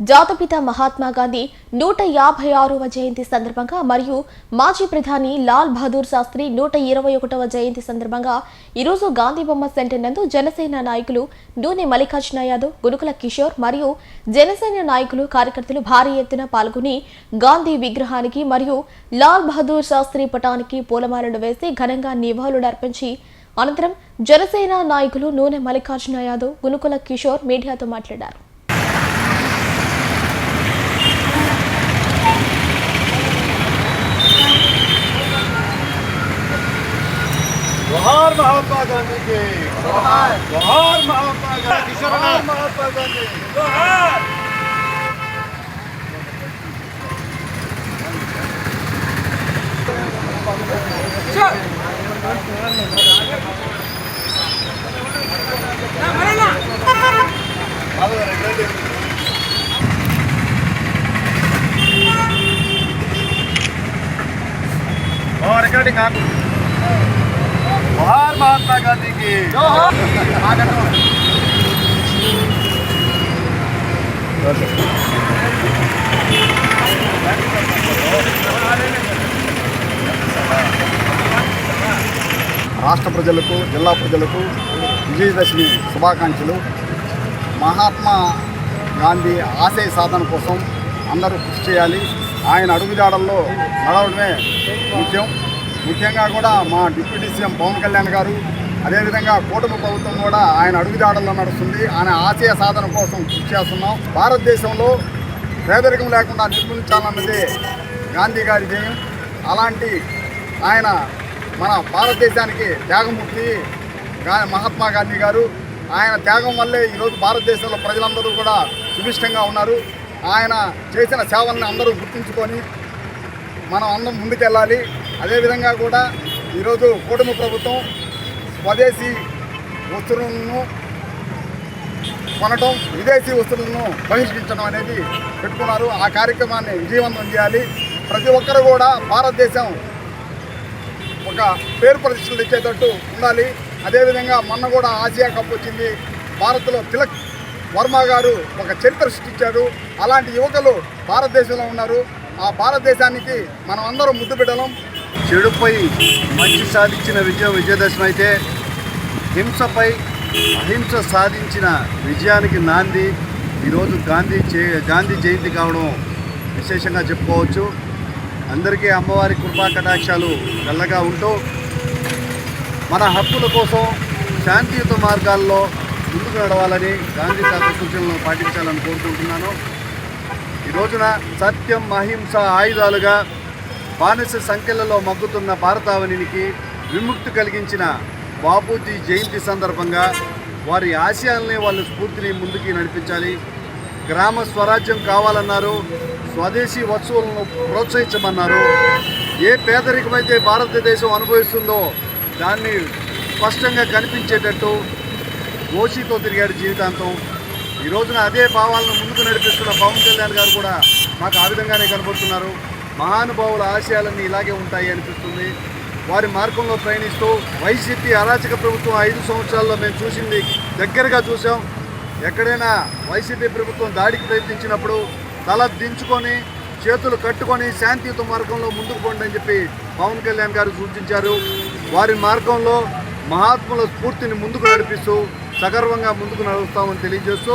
జాతపిత మహాత్మా గాంధీ నూట యాభై ఆరవ జయంతి సందర్భంగా మరియు మాజీ ప్రధాని లాల్ బహదూర్ శాస్త్రి నూట ఇరవై ఒకటవ జయంతి సందర్భంగా ఈరోజు గాంధీ బొమ్మ సెంటర్ నందు జనసేన నాయకులు నూనె మల్లికార్జున యాదవ్ గునుకుల కిషోర్ మరియు జనసేన నాయకులు కార్యకర్తలు భారీ ఎత్తున పాల్గొని గాంధీ విగ్రహానికి మరియు లాల్ బహదూర్ శాస్త్రి పటానికి పూలమాలలు వేసి ఘనంగా నివాళులు అర్పించి అనంతరం జనసేన నాయకులు నూనె మల్లికార్జున యాదవ్ గునుకుల కిషోర్ మీడియాతో మాట్లాడారు. जोहार महात्मा गांधी के। जोहार जोहार महात्मा गांधी जोहार महात्मा गांधी। जोहार और रिकॉर्डिंग आप। జోహార్ మహాత్మా గాంధీకి రాష్ట్ర ప్రజలకు జిల్లా ప్రజలకు విజయదశమి శుభాకాంక్షలు. మహాత్మా గాంధీ ఆశయ సాధన కోసం అందరూ కృషి చేయాలి. ఆయన అడుగుజాడల్లో నడవడమే ముఖ్యం. ముఖ్యంగా కూడా మా డిప్యూటీ సీఎం పవన్ కళ్యాణ్ గారు అదేవిధంగా కూటమి ప్రభుత్వం కూడా ఆయన అడుగుజాడల్లో నడుస్తుంది. ఆయన ఆశయ సాధన కోసం కృషి చేస్తున్నాం. భారతదేశంలో పేదరికం లేకుండా నిర్మించాలన్నదే గాంధీ గారి ధ్యేయం. అలాంటి ఆయన మన భారతదేశానికి త్యాగమూర్తి మహాత్మా గాంధీ గారు. ఆయన త్యాగం వల్లే ఈరోజు భారతదేశంలో ప్రజలందరూ కూడా సుభిష్టంగా ఉన్నారు. ఆయన చేసిన సేవల్ని అందరూ గుర్తుంచుకొని మనం అందరం ముందుకెళ్ళాలి. అదేవిధంగా కూడా ఈరోజు కూటమి ప్రభుత్వం స్వదేశీ వస్తువులను కొనటం విదేశీ వస్తువులను బహిష్కరించడం అనేది పెట్టుకున్నారు. ఆ కార్యక్రమాన్ని విజయవంతం చేయాలి. ప్రతి ఒక్కరు కూడా భారతదేశం ఒక పేరు ప్రతిష్టలు ఇచ్చేటట్టు ఉండాలి. అదేవిధంగా మొన్న కూడా ఆసియా కప్ వచ్చింది. భారత్లో తిలక్ వర్మ గారు ఒక చరిత్ర సృష్టించారు. అలాంటి యువకులు భారతదేశంలో ఉన్నారు. ఆ భారతదేశానికి మనం అందరం ముద్దు పెట్టడం చెడుపై మంచి సాధించిన విజయం విజయదశమి అయితే హింసపై అహింస సాధించిన విజయానికి నాంది ఈరోజు గాంధీ చే గాంధీ జయంతి కావడం విశేషంగా చెప్పుకోవచ్చు. అందరికీ అమ్మవారి కృపా కటాక్షాలు చల్లగా ఉంటూ మన హక్కుల కోసం శాంతియుత మార్గాల్లో ముందుకు నడవాలని గాంధీ తాత సూచనలను పాటించాలని కోరుకుంటున్నాను. ఈ రోజున సత్యం అహింస ఆయుధాలుగా బానిస సంఖ్యలలో మగ్గుతున్న భారతావనికి విముక్తి కలిగించిన బాపూజీ జయంతి సందర్భంగా వారి ఆశయాల్ని వాళ్ళ స్ఫూర్తిని ముందుకి నడిపించాలి. గ్రామ స్వరాజ్యం కావాలన్నారు. స్వదేశీ వస్తువులను ప్రోత్సహించమన్నారు. ఏ పేదరికమైతే భారతదేశం అనుభవిస్తుందో దాన్ని స్పష్టంగా కనిపించేటట్టు ఓషితో తిరిగాడు జీవితాంతం. ఈ రోజున అదే భావాలను ముందుకు నడిపిస్తున్న పవన్ కళ్యాణ్ గారు కూడా మాకు ఆ విధంగానే కనబడుతున్నారు. మహానుభావుల ఆశయాలన్నీ ఇలాగే ఉంటాయి అనిపిస్తుంది. వారి మార్గంలో ప్రయాణిస్తూ వైసీపీ అరాచక ప్రభుత్వం ఐదు సంవత్సరాల్లో మేము చూసింది దగ్గరగా చూసాం. ఎక్కడైనా వైసీపీ ప్రభుత్వం దాడికి ప్రయత్నించినప్పుడు తల దించుకొని చేతులు కట్టుకొని శాంతియుత మార్గంలో ముందుకు పోండి అని చెప్పి పవన్ కళ్యాణ్ గారు సూచించారు. వారి మార్గంలో మహాత్ముల స్ఫూర్తిని ముందుకు నడిపిస్తూ సగర్వంగా ముందుకు నడుస్తామని తెలియజేస్తూ